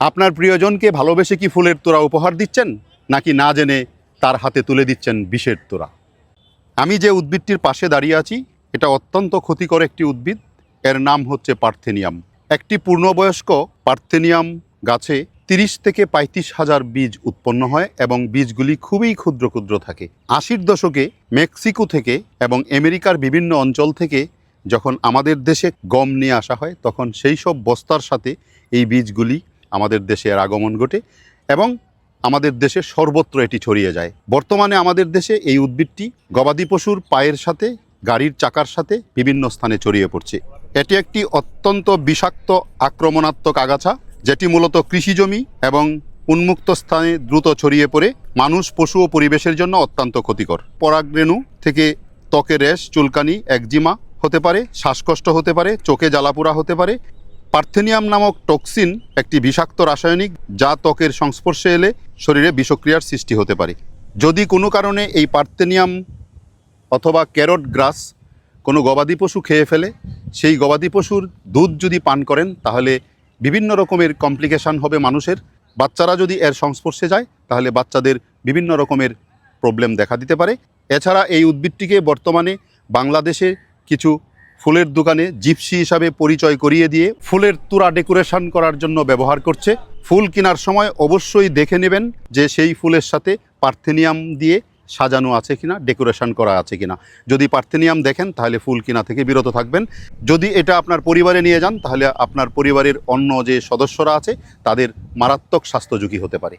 আপনার প্রিয়জনকে ভালোবেসে কি ফুলের তোড়া উপহার দিচ্ছেন? নাকি না জেনে তার হাতে তুলে দিচ্ছেন বিষের তোড়া? আমি যে উদ্ভিদটির পাশে দাঁড়িয়ে আছি, এটা অত্যন্ত ক্ষতিকর একটি উদ্ভিদ। এর নাম হচ্ছে পার্থেনিয়াম। একটি পূর্ণবয়স্ক পার্থেনিয়াম গাছে তিরিশ থেকে পঁয়ত্রিশ হাজার বীজ উৎপন্ন হয় এবং বীজগুলি খুবই ক্ষুদ্র ক্ষুদ্র থাকে। আশির দশকে মেক্সিকো থেকে এবং আমেরিকার বিভিন্ন অঞ্চল থেকে যখন আমাদের দেশে গম নিয়ে আসা হয়, তখন সেই সব বস্তার সাথে এই বীজগুলি আমাদের দেশে এর আগমন ঘটে এবং আমাদের দেশে সর্বত্র এটি ছড়িয়ে যায়। বর্তমানে আমাদের দেশে এই উদ্ভিদটি গবাদি পশুর পায়ের সাথে, গাড়ির চাকার সাথে বিভিন্ন স্থানে ছড়িয়ে পড়ছে। এটি একটি অত্যন্ত বিষাক্ত, আক্রমণাত্মক আগাছা, যেটি মূলত কৃষিজমি এবং উন্মুক্ত স্থানে দ্রুত ছড়িয়ে পড়ে। মানুষ, পশু ও পরিবেশের জন্য অত্যন্ত ক্ষতিকর। পরাগরেণু থেকে ত্বকে র্যাশ চুলকানি, একজিমা হতে পারে, শ্বাসকষ্ট হতে পারে, চোখে জ্বালাপোড়া হতে পারে পার্থেনিয়াম নামক টক্সিন একটি বিষাক্ত রাসায়নিক যা ত্বকের সংস্পর্শে এলে শরীরে বিষক্রিয়ার সৃষ্টি হতে পারে। যদি কোনো কারণে এই পার্থেনিয়াম অথবা ক্যারট গ্রাস কোনো গবাদি পশু খেয়ে ফেলে, সেই গবাদি পশুর দুধ যদি পান করেন, তাহলে বিভিন্ন রকমের কমপ্লিকেশান হবে মানুষের। বাচ্চারা যদি এর সংস্পর্শে যায়, তাহলে বাচ্চাদের বিভিন্ন রকমের প্রবলেম দেখা দিতে পারে। এছাড়া এই উদ্ভিদটিকে বর্তমানে বাংলাদেশে কিছু ফুলের দোকানে জিপসি হিসাবে পরিচয় করিয়ে দিয়ে ফুলের তুরা ডেকোরেশন করার জন্য ব্যবহার করছে। ফুল কেনার সময় অবশ্যই দেখে নেবেন যে সেই ফুলের সাথে পার্থেনিয়াম দিয়ে সাজানো আছে কিনা, ডেকোরেশন করা আছে কিনা। যদি পার্থেনিয়াম দেখেন, তাহলে ফুল কিনা থেকে বিরত থাকবেন। যদি এটা আপনার পরিবারে নিয়ে যান, তাহলে আপনার পরিবারের অন্য যে সদস্যরা আছে, তাদের মারাত্মক স্বাস্থ্য ঝুঁকি হতে পারে।